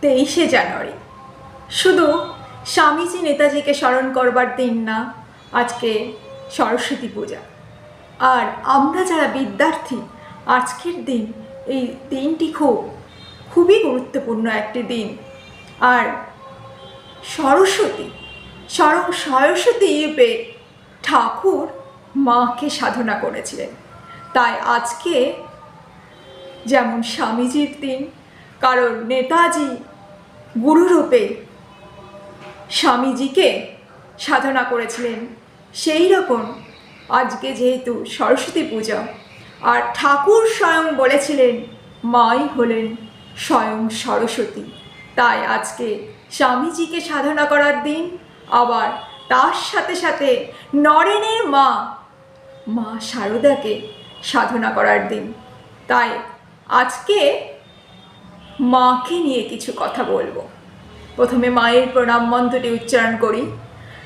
তেইশে জানুয়ারি। শুধু স্বামীজি নেতাজিকে স্মরণ করবার দিন না, আজকে সরস্বতী পূজা। আর আমরা যারা বিদ্যার্থী, আজকের দিন, এই দিনটি খুব, খুবই গুরুত্বপূর্ণ একটি দিন। আর সরস্বতী, স্বয়ং সরস্বতী রূপে ঠাকুর মাকে সাধনা করেছিলেন। তাই আজকে যেমন স্বামীজির দিন, কারণ নেতাজি গুরুরূপে স্বামীজিকে সাধনা করেছিলেন। সেই রকম আজকে যেহেতু সরস্বতী পূজা, আর ঠাকুর স্বয়ং বলেছিলেন, মাই হলেন স্বয়ং সরস্বতী। তাই আজকে স্বামীজিকে সাধনা করার দিন, আবার তার সাথে সাথে নরেনের মা মা শারদাকে সাধনা করার দিন। তাই আজকে মাকে নিয়ে কিছু কথা বলব। প্রথমে মায়ের প্রণাম মন্ত্রটি উচ্চারণ করি।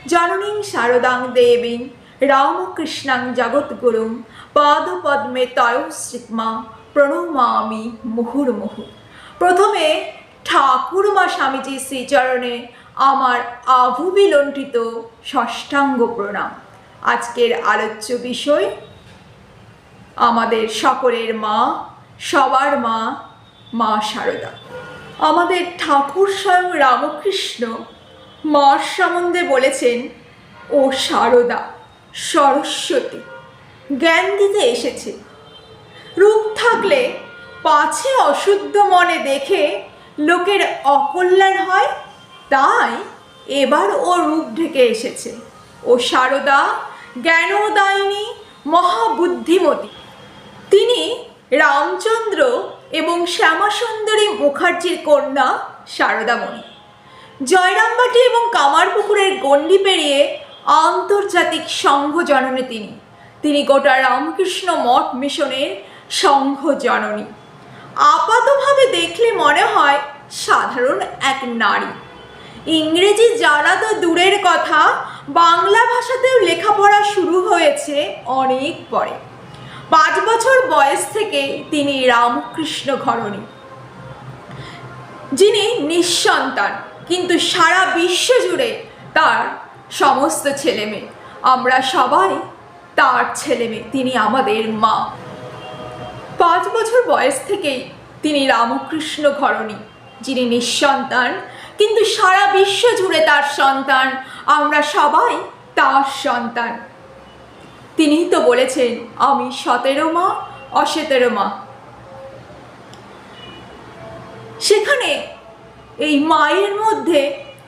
জননীং শারদাং দেবীং, রামকৃষ্ণাং জগৎগুরুং, পাদপদ্মে তয়শ্রিতমা প্রণমামি মুহুর্মুহু। প্রথমে ঠাকুরমা স্বামীজির শ্রীচরণে আমার আভুবিলণ্ঠিত ষষ্ঠাঙ্গ প্রণাম। আজকের আলোচ্য বিষয়, আমাদের সকলের মা সবার মা মা শারদা আমাদের ঠাকুর স্বয়ং রামকৃষ্ণ মার সম্বন্ধে বলেছেন, ও শারদা সরস্বতী, জ্ঞান দিতে এসেছে। রূপ থাকলে পাছে অশুদ্ধ মনে দেখে লোকের অকল্যাণ হয়, তাই এবার ও রূপ ঢেকে এসেছে। ও শারদা জ্ঞানোদায়িনী মহাবুদ্ধিমতী। তিনি রামচন্দ্র এবং শ্যামাসুন্দরী মুখার্জির কন্যা শারদামণি। জয়রামবাটি এবং কামারপুকুরের গণ্ডি পেরিয়ে আন্তর্জাতিক সংঘ জননী তিনি। তিনি গোটা রামকৃষ্ণ মঠ মিশনের সংঘ জননী। আপাতভাবে দেখলে মনে হয় সাধারণ এক নারী। ইংরেজি জানা তো দূরের কথা, বাংলা ভাষাতেও লেখাপড়া শুরু হয়েছে অনেক পরে। পাঁচ বছর বয়স থেকে তিনি রামকৃষ্ণ ঘরণী। যিনি নিঃসন্তান, কিন্তু সারা বিশ্ব জুড়ে তার সমস্ত ছেলেমেয়ে। আমরা সবাই তার ছেলেমেয়ে, তিনি আমাদের মা। পাঁচ বছর বয়স থেকেই তিনি রামকৃষ্ণ ঘরণী, যিনি নিঃসন্তান, কিন্তু সারা বিশ্ব জুড়ে তার সন্তান। আমরা সবাই তার সন্তান। তিনিই তো বলেছেন, আমি সতেরো মা, অসতেরো মা। সেখানে এই মায়ের মধ্যে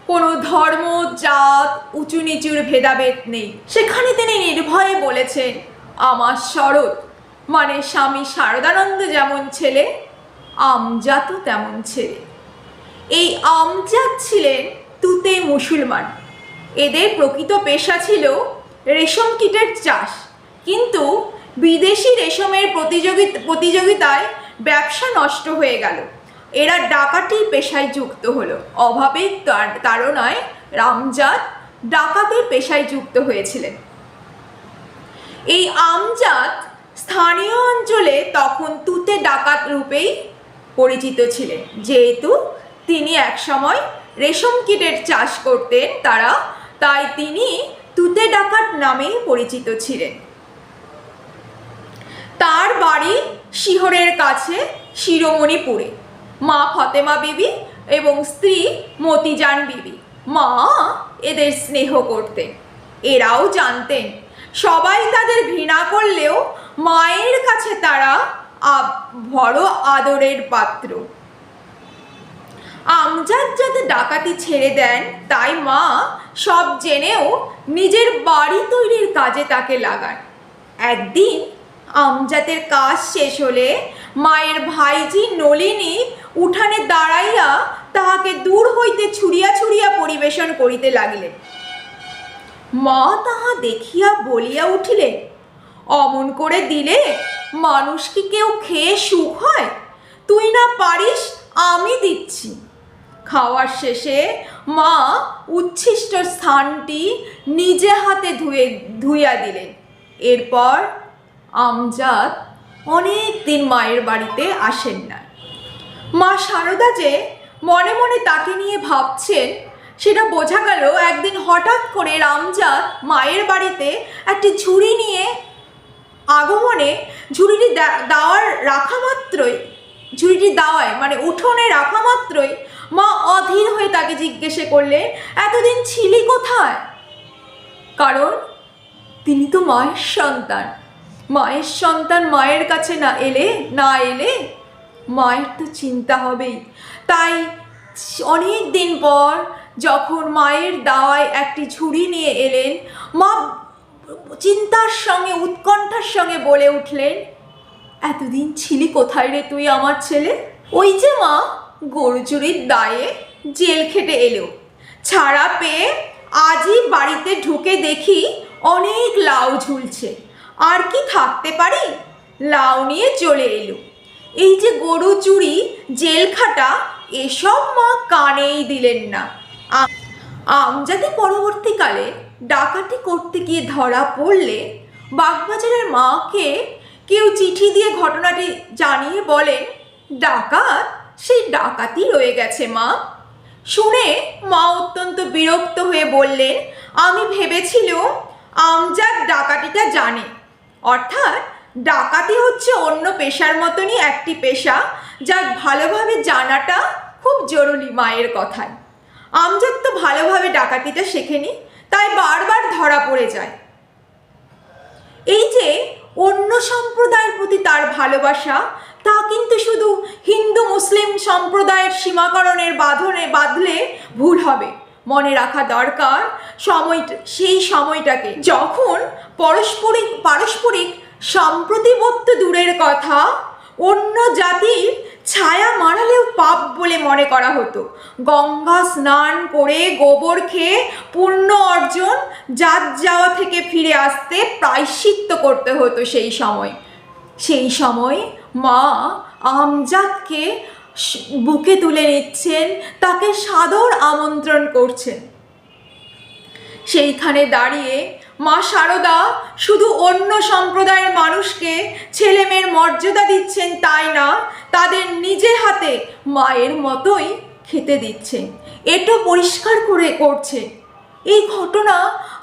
কোনো ধর্ম, জাত উঁচু নিচুর ভেদাভেদ নেই। সেখানে তিনি নির্ভয়ে বলেছেন, আমার শরৎ মানে স্বামী শারদানন্দ যেমন ছেলে, আমজাতও তেমন ছেলে। এই আমজাত ছিলেন তুতে মুসলমান। এদের প্রকৃত পেশা ছিল রেশম কীটের চাষ। কিন্তু বিদেশি রেশমের প্রতিযোগি প্রতিযোগিতায় ব্যবসা নষ্ট হয়ে গেল। এরা ডাকাতি পেশায় যুক্ত হলো। অভাবের তার- তাড়নায় রামজাদ ডাকাতের পেশায় যুক্ত হয়েছিলেন। এই আমজাদ স্থানীয় অঞ্চলে তখন তুতে ডাকাত রূপেই পরিচিত ছিলেন। যেহেতু তিনি একসময় রেশম কীটের চাষ করতেন তারা, তাই তিনি তুতে ডাকাত নামেই পরিচিত ছিলেন। তার বাড়ি শিহরের কাছে, শিরোমণিপুরে। মা ফতেমা বিবি এবং স্ত্রী মতিজান বিবি। মা এদের স্নেহ করতেন এরাও জানতেন, সবাই তাদের ঘৃণা করলেও মায়ের কাছে তারা বড় আদরের পাত্র। আমজাদ যাতে ডাকাতি ছেড়ে দেন, তাই মা সব জেনেও নিজের বাড়ি তৈরির কাজে তাকে লাগান। একদিন আমজাদের কাজ শেষ হলে মায়ের ভাইজি নলিনী উঠানে দাঁড়াইয়া তাহাকে দূর হইতে ছুড়িয়া ছুড়িয়া পরিবেশন করিতে লাগিলেন। মা তাহা দেখিয়া বলিয়া উঠিলেন, অমন করে দিলে মানুষ কি কেউ খেয়ে সুখ হয়? তুই না পারিস, আমি দিচ্ছি। খাওয়ার শেষে মা উচ্ছিষ্ট স্থানটি নিজে হাতে ধুয়ে, ধুইয়া দিলেন। এরপর আমজাদ অনেক দিন মায়ের বাড়িতে আসেন না। মা সারদা যে মনে মনে তাকে নিয়ে ভাবছেন, সেটা বোঝা গেল একদিন হঠাৎ করে রামজাদ মায়ের বাড়িতে একটি ঝুড়ি নিয়ে আগমনে ঝুড়িটি দাওয়ার রাখা মাত্রই, ঝুড়িটি দাওয়ায় মানে উঠোনে রাখা মাত্রই মা অধীর হয়ে তাকে জিজ্ঞেসে করলেন, এতদিন ছিলি কোথায়? কারণ তিনি তো মায়ের সন্তান। মায়ের সন্তান মায়ের কাছে না এলে না এলে মায়ের তো চিন্তা হবেই। তাই অনেক দিন পর যখন মায়ের দাওয়ায় একটি ঝুড়ি নিয়ে এলেন, মা চিন্তার সঙ্গে, উৎকণ্ঠার সঙ্গে বলে উঠলেন, এতদিন ছিলি কোথায় রে তুই আমার ছেলে? ওই যে মা গরু চুরির দায়ে জেল খেটে এলো। ছাড়া পেয়ে আজই বাড়িতে ঢুকে দেখি অনেক লাউ ঝুলছে। আর কি থাকতে পারি? লাউ নিয়ে চলে এলো। এই যে গরু চুরি, জেলখাটা, এসব মা কানেই দিলেন না। আ- আমজাদি পরবর্তীকালে ডাকাতি করতে গিয়ে ধরা পড়লে, বাগবাজারের মাকে কেউ চিঠি দিয়ে ঘটনাটি জানিয়ে বলেন ডাকাত? সেই ডাকাতি রয়ে গেছে, মা। শুনে মা অত্যন্ত বিরক্ত হয়ে বললেন, আমি ভেবেছিলাম আমজাদ ডাকাতিটা জানে। অর্থাৎ ডাকাতি হচ্ছে অন্য পেশার মতনই একটি পেশা যা ভালোভাবে জানাটা খুব জরুরি মায়ের কথায়। আমজাদ তো ভালোভাবে ডাকাতিটা শেখেনি, তাই বারবার ধরা পড়ে যায়। এই যে অন্য সম্প্রদায়ের প্রতি তার ভালোবাসা, তা কিন্তু শুধু হিন্দু, মুসলিম সম্প্রদায়ের সীমাকরণের বাঁধনে বাঁধলে ভুল হবে। মনে রাখা দরকার সময়টা সেই সময়টাকে। যখন পারস্পরিক পারস্পরিক সম্প্রতিবোধ দূরের কথা অন্য জাতির ছায়া মারালেও পাপ বলে মনে করা হতো। গঙ্গা স্নান করে গোবর খেয়ে পুণ্য অর্জন জাত যাওয়া থেকে ফিরে আসতে প্রায়শ্চিত্ত করতে হতো সেই সময়। সেই সময় মা আমজাদকে বুকে তুলে নিচ্ছেন, তাকে সাদর আমন্ত্রণ করছেন। সেইখানে দাঁড়িয়ে মা শারদা শুধু অন্য সম্প্রদায়ের মানুষকে ছেলে মেয়ের মর্যাদা দিচ্ছেন তাই না, তাদের নিজে হাতে মায়ের মতোই খেতে দিচ্ছেন। এটা পরিষ্কার করে করছে। এই ঘটনা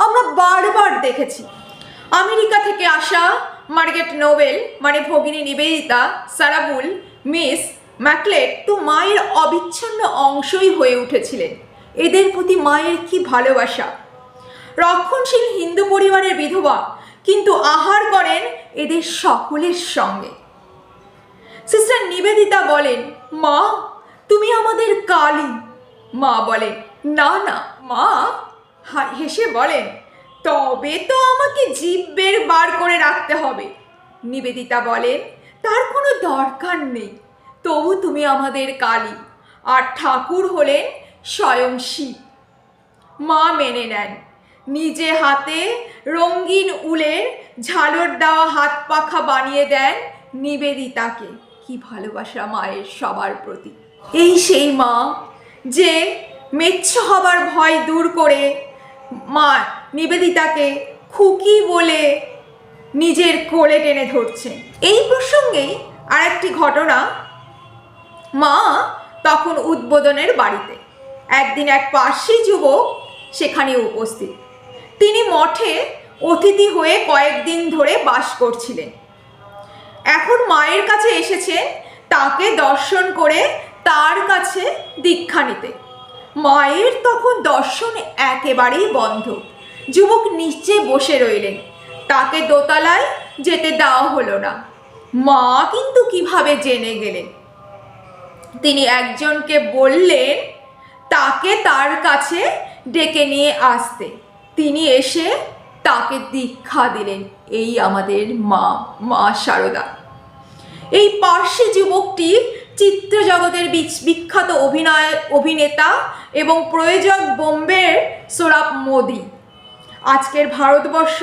আমরা বারবার দেখেছি। আমেরিকা থেকে আসা মার্গেট নোবেল মানে ভগিনী নিবেদিতা সারাবুল, মিস ম্যাকলেট তো মায়ের অবিচ্ছিন্ন অংশই হয়ে উঠেছিলেন। এদের প্রতি মায়ের কি ভালোবাসা? রক্ষণশীল হিন্দু পরিবারের বিধবা কিন্তু আহার করেন এদের সকলের সঙ্গে। সিস্টার নিবেদিতা বলেন, মা, তুমি আমাদের কালী। মা বলেন, না না, মা। হেসে বলেন, তবে তো আমাকে জীব বের বার করে রাখতে হবে। নিবেদিতা বলেন, তার কোনো দরকার নেই। তবু তুমি আমাদের কালী, আর ঠাকুর হলেন স্বয়ং শিব। মা মেনে নেন, নিজে হাতে রঙিন উলের ঝালর দেওয়া হাত পাখা বানিয়ে দেন নিবেদিতাকে। কি ভালোবাসা মায়ের সবার প্রতি। এই সেই মা যে মেচ্ছ হবার ভয় দূর করে মা নিবেদিতাকে খুকি বলে নিজের কোলে টেনে ধরছে। এই প্রসঙ্গেই আরেকটি ঘটনা মা তখন উদ্বোধনের বাড়িতে। একদিন এক পার্সি যুবক সেখানে উপস্থিত। তিনি মঠে অতিথি হয়ে কয়েকদিন ধরে বাস করছিলেন। এখন মায়ের কাছে এসেছেন তাকে দর্শন করে তার কাছে দীক্ষা নিতে। মায়ের তখন দর্শন একেবারেই বন্ধ। যুবক নিচে বসে রইলেন। তাকে দোতলায় যেতে দেওয়া হলো না। মা কিন্তু কীভাবে জেনে গেলেন? তিনি একজনকে বললেন, তাকে তার কাছে ডেকে নিয়ে আসতে। তিনি এসে তাকে দীক্ষা দিলেন, এই আমাদের মা মা শারদা এই পার্সি যুবকটি চিত্র জগতের বিখ্যাত অভিনয়, অভিনেতা এবং প্রয়োজক বোম্বের সোরাব মোদি। আজকের ভারতবর্ষ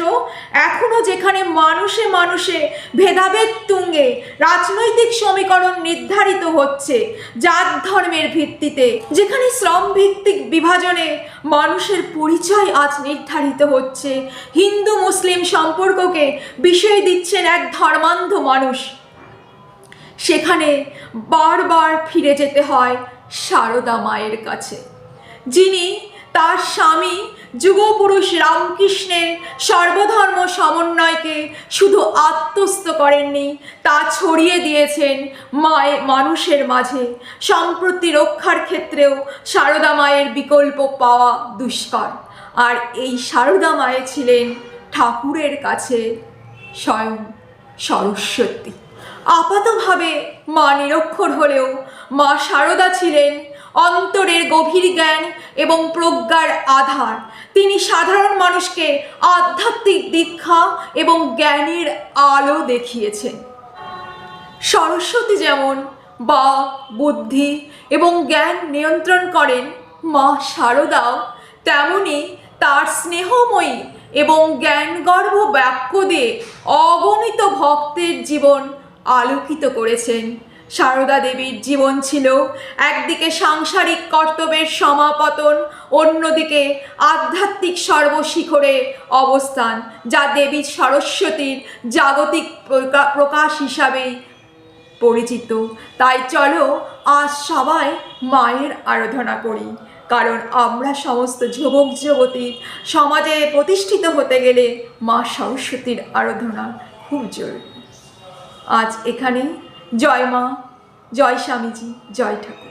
এখনও যেখানে মানুষে মানুষে ভেদাভেদ তুঙ্গে রাজনৈতিক সমীকরণ নির্ধারিত হচ্ছে জাত ধর্মের ভিত্তিতে, যেখানে শ্রম ভিত্তিক বিভাজনে মানুষের পরিচয় আজ নির্ধারিত হচ্ছে। হিন্দু মুসলিম সম্পর্ককে বিষয় দিচ্ছেন এক ধর্মান্ধ মানুষ। সেখানে বারবার ফিরে যেতে হয় সারদা মায়ের কাছে, যিনি তার স্বামী যুগপুরুষ রামকৃষ্ণের সর্বধর্ম সমন্বয়কে শুধু আত্মস্থ করেননি, তা ছড়িয়ে দিয়েছেন মায়ে মানুষের মাঝে। সম্প্রতি রক্ষার ক্ষেত্রেও সারদা মায়ের বিকল্প পাওয়া দুষ্কর। আর এই সারদা মায়ে ছিলেন ঠাকুরের কাছে স্বয়ং সরস্বতী। আপাতভাবে মা নিরক্ষর হলেও মা সারদা ছিলেন অন্তরের গভীর জ্ঞান এবং প্রজ্ঞার আধার। তিনি সাধারণ মানুষকে আধ্যাত্মিক দীক্ষা এবং জ্ঞানের আলো দেখিয়েছেন। সরস্বতী যেমন বা বুদ্ধি এবং জ্ঞান নিয়ন্ত্রণ করেন মা শারদাও, তেমনি তার স্নেহময়ী এবং জ্ঞানগর্ভ বাক্য দিয়ে অগণিত ভক্তের জীবন আলোকিত করেছেন। সারদা দেবীর জীবন ছিল। একদিকে সাংসারিক কর্তব্যের সমাপতন, অন্যদিকে আধ্যাত্মিক সর্বশিখরে অবস্থান, যা দেবী সরস্বতীর জাগতিক প্রকা- প্রকাশ হিসাবেই পরিচিত। তাই চলো, আজ সবাই মায়ের আরাধনা করি। কারণ আমরা সমস্ত যুবক যুবতী সমাজে প্রতিষ্ঠিত হতে গেলে মা সরস্বতীর আরাধনা খুব জরুরি। আজ এখানে জয় মা জয় স্বামীজি জয় ঠাকুর।